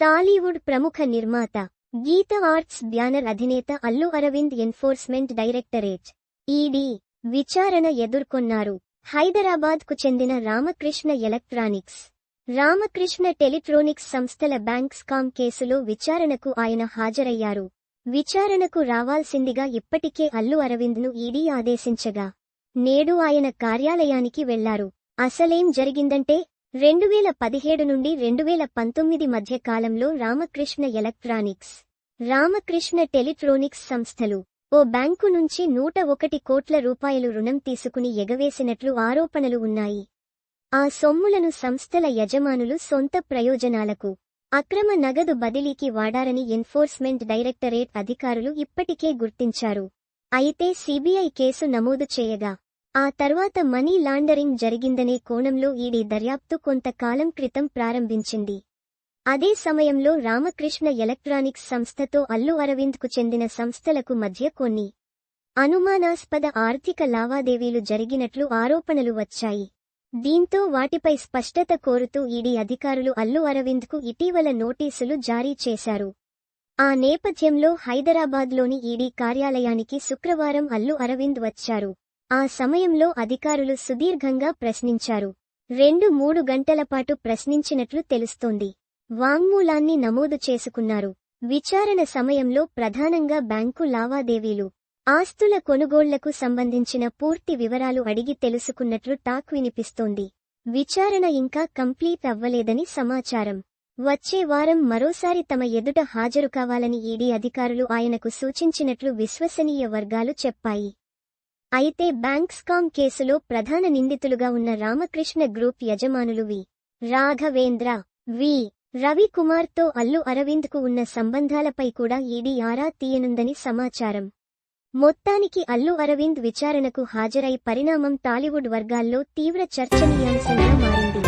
టాలీవుడ్ ప్రముఖ నిర్మాత గీత arts banner అధినేత Allu Aravind Enforcement Directorate ED విచారణ ఎదుర్కొన్నారు. హైదరాబాద్కు చెందిన రామకృష్ణ ఎలక్ట్రానిక్స్ రామకృష్ణ టెలిట్రోనిక్స్ సంస్థల బ్యాంక్స్కామ్ కేసులో విచారణకు ఆయన హాజరయ్యారు. విచారణకు రావాల్సిందిగా ఇప్పటికే అల్లు అరవింద్ను ఈడీ ఆదేశించగా నేడు ఆయన కార్యాలయానికి వెళ్ళారు. అసలేం జరిగిందంటే రెండు వేల పదిహేడు నుండి రెండు వేల పంతొమ్మిది మధ్య కాలంలో రామకృష్ణ ఎలక్ట్రానిక్స్ రామకృష్ణ టెలిట్రోనిక్స్ సంస్థలు ఓ బ్యాంకు నుంచి నూట ఒకటి కోట్ల రూపాయలు రుణం తీసుకుని ఎగవేసినట్లు ఆరోపణలు ఉన్నాయి. ఆ సొమ్ములను సంస్థల యజమానులు సొంత ప్రయోజనాలకు అక్రమ నగదు బదిలీకి వాడారని ఎన్ఫోర్స్మెంట్ డైరెక్టరేట్ అధికారులు ఇప్పటికే గుర్తించారు. అయితే సిబిఐ కేసు నమోదు చేయగా ఆ తర్వాత మనీ లాండరింగ్ జరిగిందనే కోణంలో ఈడీ దర్యాప్తు కొంతకాలం క్రితం ప్రారంభించింది. అదే సమయంలో రామకృష్ణ ఎలక్ట్రానిక్స్ సంస్థతో అల్లు అరవింద్కు చెందిన సంస్థలకు మధ్య కొన్ని అనుమానాస్పద ఆర్థిక లావాదేవీలు జరిగినట్లు ఆరోపణలు వచ్చాయి. దీంతో వాటిపై స్పష్టత కోరుతూ ఈడీ అధికారులు అల్లు అరవింద్కు ఇటీవల నోటీసులు జారీ చేశారు. ఆ నేపథ్యంలో హైదరాబాద్లోని ఈడీ కార్యాలయానికి శుక్రవారం అల్లు అరవింద్ వచ్చారు. ఆ సమయంలో అధికారులు సుదీర్ఘంగా ప్రశ్నించారు. రెండు మూడు గంటలపాటు ప్రశ్నించినట్లు తెలుస్తోంది. వాంగ్మూలాన్ని నమోదు చేసుకున్నారు. విచారణ సమయంలో ప్రధానంగా బ్యాంకు లావాదేవీలు ఆస్తుల కొనుగోళ్ళకు సంబంధించిన పూర్తి వివరాలు అడిగి తెలుసుకున్నట్లు టాక్ వినిపిస్తోంది. విచారణ ఇంకా కంప్లీట్ అవ్వలేదని సమాచారం. వచ్చే వారం మరోసారి తమ ఎదుట హాజరు కావాలని ఈడీ అధికారులు ఆయనకు సూచించినట్లు విశ్వసనీయ వర్గాలు చెప్పాయి. అయితే బ్యాంక్స్కామ్ కేసులో ప్రధాన నిందితులుగా ఉన్న రామకృష్ణ గ్రూప్ యజమానులు వి. రాఘవేంద్ర వి. రవికుమార్తో అల్లు అరవింద్కు ఉన్న సంబంధాలపై కూడా ఈడీ ఆరా తీయనుందని సమాచారం. మొత్తానికి అల్లు అరవింద్ విచారణకు హాజరై పరిణామం టాలీవుడ్ వర్గాల్లో తీవ్ర చర్చనీయాంశంగా మారింది.